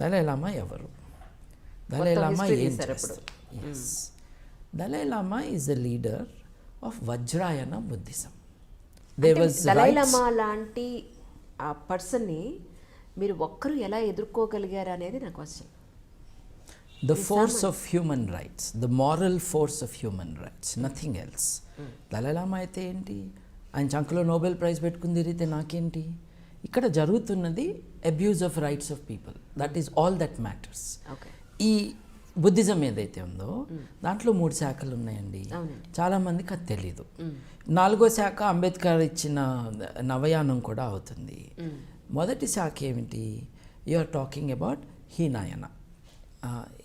Dalai Lama ఎవరు? Dalai Lama ఏం Dalai Lama is the leader of Vajrayana Buddhism Dalai Lama లాంటి ఆ పర్సన్ని మీరు ఒక్కరు ఎలా ఎదుర్కోగలిగారు అనేది నా question. The force of human rights the moral force of human rights nothing else Dalai Lama అయితే ఏంటి? ఆయన చంకలో నోబెల్ ప్రైజ్ పెట్టుకుని తిరిగితే నాకేంటి? ఇక్కడ జరుగుతున్నది abuse of rights of people. That is all that matters ఈ బుద్ధిజం ఏదైతే ఉందో దాంట్లో మూడు శాఖలు ఉన్నాయండి. అవునండి. చాలా మందికి అది తెలీదు. నాలుగో శాఖ అంబేద్కర్ ఇచ్చిన నవయానం కూడా అవుతుంది. మొదటి శాఖ ఏమిటి? You are talking about Hinayana.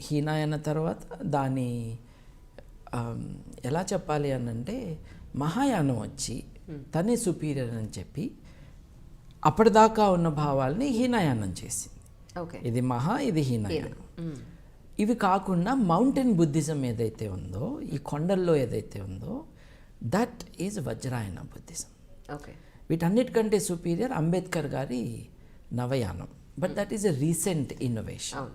Hinayana తర్వాత దాని ఎలా చెప్పాలి అని అంటే మహాయానం వచ్చి తనే సుపీరియర్ అని చెప్పి అప్పటిదాకా ఉన్న భావాల్ని హీనాయానం చేసింది. ఓకే. ఇది మహా ఇది హీనయానం. ఇవి కాకుండా మౌంటైన్ బుద్ధిజం ఏదైతే ఉందో ఈ కొండల్లో ఏదైతే ఉందో that is Vajrayana Buddhism. Okay. వీటన్నిటికంటే సుపీరియర్ అంబేద్కర్ గారి నవయానం. But that is a recent innovation.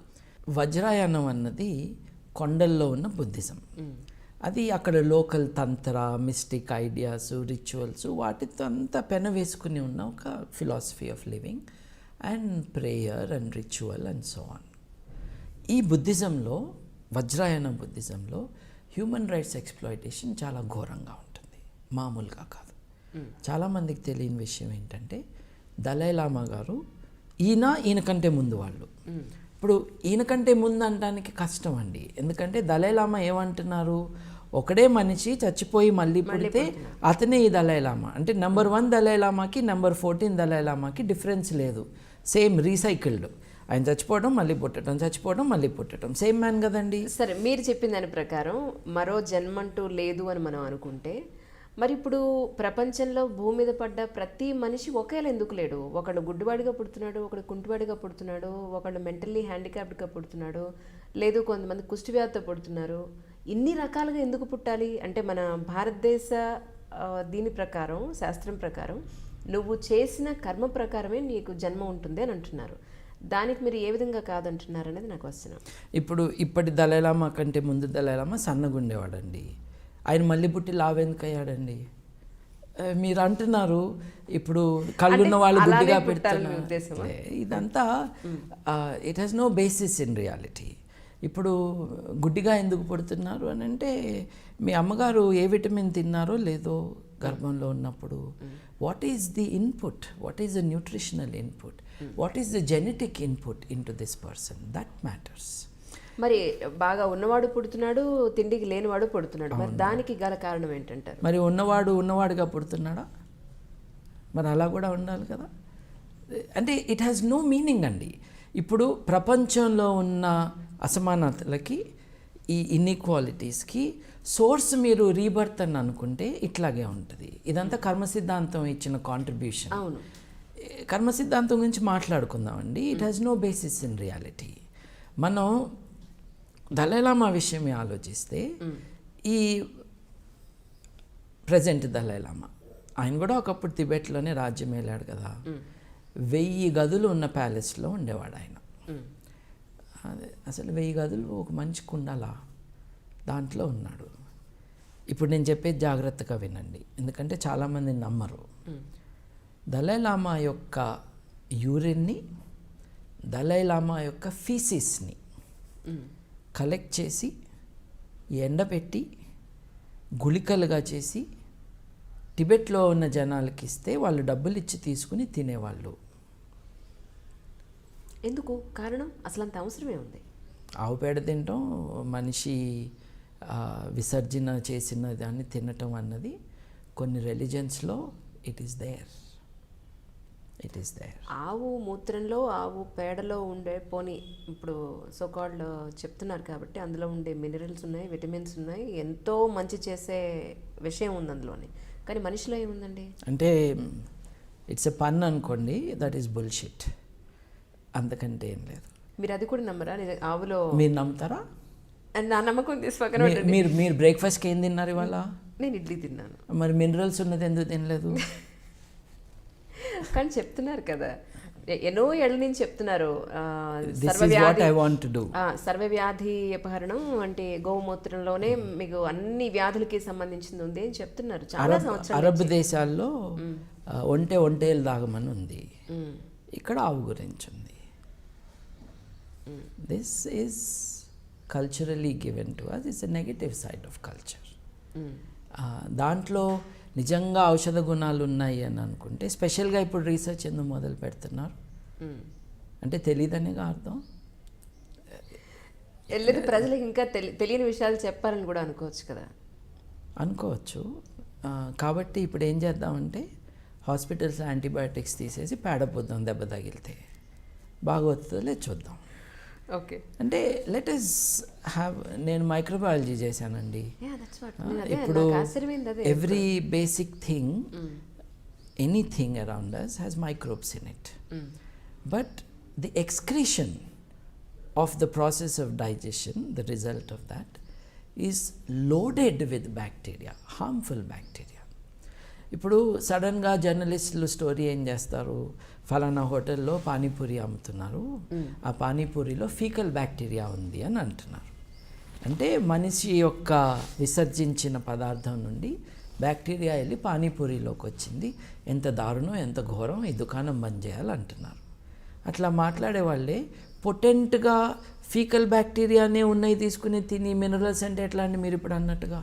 వజ్రాయానం అన్నది కొండల్లో ఉన్న బుద్ధిజం. అది అక్కడ local tantra mystic ideas rituals వాటితో అంతా పెన వేసుకుని ఉన్న ఒక philosophy of living and prayer and ritual and so on. ఈ బుద్ధిజంలో వజ్రాయన బుద్ధిజంలో హ్యూమన్ రైట్స్ ఎక్స్ప్లాయిటేషన్ చాలా ఘోరంగా ఉంటుంది. మామూలుగా కాదు. చాలామందికి తెలియని విషయం ఏంటంటే దలైలామా గారు ఈయన ఈయనకంటే ముందు వాళ్ళు. ఇప్పుడు ఈయనకంటే ముందు అనడానికి కష్టం అండి ఎందుకంటే దలైలామా ఏమంటున్నారు? ఒకడే మనిషి చచ్చిపోయి మళ్ళీ పుడితే అతనే ఈ దలైలామా? అంటే నెంబర్ వన్ దలైలామాకి నెంబర్ ఫోర్టీన్ దలైలామాకి డిఫరెన్స్ లేదు. Same recycled. ఆయన చచ్చిపోవడం మళ్ళీ పుట్టడం చచ్చిపోవడం మళ్ళీ పుట్టడం. సేమ్ మ్యాన్ కదండి. సరే మీరు చెప్పిన దాని ప్రకారం మరో జన్మంటూ లేదు అని మనం అనుకుంటే మరి ఇప్పుడు ప్రపంచంలో భూమి మీద పడ్డ ప్రతి మనిషి ఒకేలా ఎందుకు లేడు? ఒకడు గుడ్డివాడిగా పుడుతున్నాడు ఒకడు కుంటివాడిగా పుడుతున్నాడు ఒకడు మెంటల్లీ హ్యాండిక్యాప్డ్గా పుడుతున్నాడు లేదు కొంతమంది కుష్టి వ్యాధితో పుడుతున్నారు. ఇన్ని రకాలుగా ఎందుకు పుట్టాలి? అంటే మన భారతదేశ దీని ప్రకారం శాస్త్రం ప్రకారం నువ్వు చేసిన కర్మ ప్రకారమే నీకు జన్మ ఉంటుంది అని అంటున్నారు. దానికి మీరు ఏ విధంగా కాదంటున్నారు అనేది నాకు వస్తున్నాం ఇప్పుడు ఇప్పటి దళైలామా కంటే ముందు దళైలామా సన్నగుండేవాడండి. ఆయన మళ్ళీ పుట్టి లావెందుకు అయ్యాడండి మీరు అంటున్నారు ఇప్పుడు కళ్ళున్న వాళ్ళు గుడ్డిగా? లే, ఇదంతా it has no basis in reality ఇప్పుడు గుడ్డిగా ఎందుకు పుడుతున్నారు అని అంటే మీ అమ్మగారు ఏ విటమిన్ తిన్నారో లేదో గర్భంలో ఉన్నప్పుడు what is the input what is the nutritional input what is the genetic input into this person that matters మరి బాగా ఉన్నవాడు పుడుతున్నాడు తిండికి లేనివాడు పుడుతున్నాడు. మరి దానికి గల కారణం ఏంటంటారు? మరి ఉన్నవాడు ఉన్నవాడుగా పుడుతున్నాడా? మరి అలా కూడా ఉండాలి కదా. అంటే ఇట్ హ్యాస్ నో మీనింగ్ అండి. ఇప్పుడు ప్రపంచంలో ఉన్న అసమానతలకి ఈ ఇన్ఈక్వాలిటీస్కి సోర్స్ మీరు రీబర్త్ అని అనుకుంటే ఇట్లాగే ఉంటుంది. ఇదంతా కర్మ సిద్ధాంతం ఇచ్చిన కాంట్రిబ్యూషన్ అవును. కర్మ సిద్ధాంతం గురించి మాట్లాడుకుందామండి. It has no basis in reality మనం దళైలామా విషయమే ఆలోచిస్తే ఈ ప్రజెంట్ దళైలామా ఆయన కూడా ఒకప్పుడు తిబెట్లోనే రాజ్యం వెళ్ళాడు కదా. వెయ్యి గదులు ఉన్న ప్యాలెస్లో ఉండేవాడు ఆయన. అదే అసలు వెయ్యి గదులు ఒక మనిషికి ఉండాలా? దాంట్లో ఉన్నాడు. ఇప్పుడు నేను చెప్పేది జాగ్రత్తగా వినండి. ఎందుకంటే చాలామంది నమ్మరు. దలైలామా యొక్క యూరిన్ని దలైలామా యొక్క ఫీసిస్ని కలెక్ట్ చేసి ఎండబెట్టి గుళికలుగా చేసి టిబెట్లో ఉన్న జనాలకి ఇస్తే వాళ్ళు డబ్బులు ఇచ్చి తీసుకుని తినేవాళ్ళు. ఎందుకు? కారణం? అసలు అంత అవసరమే ఉంది. ఆవు పేడ తినటం మనిషి విసర్జన చేసిన దాన్ని తినటం అన్నది కొన్ని రిలీజన్స్లో it is there it is there ఆవు మూత్రంలో ఆవు పేడలో ఉండే పోనీ ఇప్పుడు సో కాల్డ్ చెప్తున్నారు కాబట్టి అందులో ఉండే మినరల్స్ ఉన్నాయి విటమిన్స్ ఉన్నాయి ఎంతో మంచి చేసే విషయం ఉంది అందులోని. కానీ మనిషిలో ఏముందండి? అంటే ఇట్స్ ఎ పన్ అనుకోండి దట్ ఈస్ బుల్షిట్ అంతకంటే ఏం లేదు. మీరు అది కూడా నమ్మరా? ఆవులో మీరు నమ్ముతారా? నా నమ్మకం తీసి పక్కన మీ- పెట్టండి. మీరు మీరు బ్రేక్ఫాస్ట్కి ఏం తిన్నారు ఇవాళ? నేను ఇడ్లీ తిన్నాను. మరి మినరల్స్ ఉన్నది ఎందుకు తినలేదు? కానీ చెప్తున్నారు కదా. ఎన్నో ఏళ్ళ నుంచి చెప్తున్నారు. సర్వవ్యాధి అపహరణం అంటే గోమూత్రంలోనే మీకు అన్ని వ్యాధులకి సంబంధించింది ఉంది అని చెప్తున్నారు. చాలా అరబ్ సంవత్సరాలు అరబ్ దేశాల్లో ఆ, ఒంటె ఒంటేలు దాగమని ఉంది. మ్మ్. ఇక్కడ ఆవు గురించి ఉంది. This is culturally given to us it's a negative side of culture. దాంట్లో నిజంగా ఔషధ గుణాలు ఉన్నాయి అని అనుకుంటే స్పెషల్గా ఇప్పుడు రీసెర్చ్ ఎందుకు మొదలు పెడుతున్నారు. అంటే తెలియదనేగా అర్థం? లేదు ప్రజలకు ఇంకా తెలి- తెలియని విషయాలు చెప్పాలని కూడా అనుకోవచ్చు కదా. అనుకోవచ్చు. కాబట్టి ఇప్పుడు ఏం చేద్దామంటే హాస్పిటల్స్ యాంటీబయాటిక్స్ తీసేసి పేడపోద్దాం దెబ్బ తగిలితే బాగోతుందో లేదు చూద్దాం. ఓకే అంటే లెట్ ఇస్ హ్యావ్ నేను మైక్రోబయాలజీ చేశానండి యా దట్స్ వాట్ ఆ, అదే ఇప్పుడు నాకు ఆశ్చర్యమైంది అదే every basic thing anything around us has microbes in it hmm. But the excretion of the process of digestion, the result of that, is loaded with bacteria, harmful bacteria. ఇప్పుడు సడన్గా జర్నలిస్టులు story ఏం చేస్తారు? ఫలానా హోటల్లో పానీపూరి అమ్ముతున్నారు. ఆ పానీపూరిలో ఫీకల్ బ్యాక్టీరియా ఉంది అని అంటున్నారు. అంటే మనిషి యొక్క విసర్జించిన పదార్థం నుండి బ్యాక్టీరియా వెళ్ళి పానీపూరిలోకి వచ్చింది. ఎంత దారుణం ఎంత ఘోరం ఈ దుకాణం బంద్ చేయాలంటున్నారు అట్లా మాట్లాడే వాళ్ళే పొటెంట్గా ఫీకల్ బ్యాక్టీరియానే ఉన్నాయి తీసుకుని తిని మినరల్స్ అంటే ఎట్లా అండి మీరు ఇప్పుడు అన్నట్టుగా?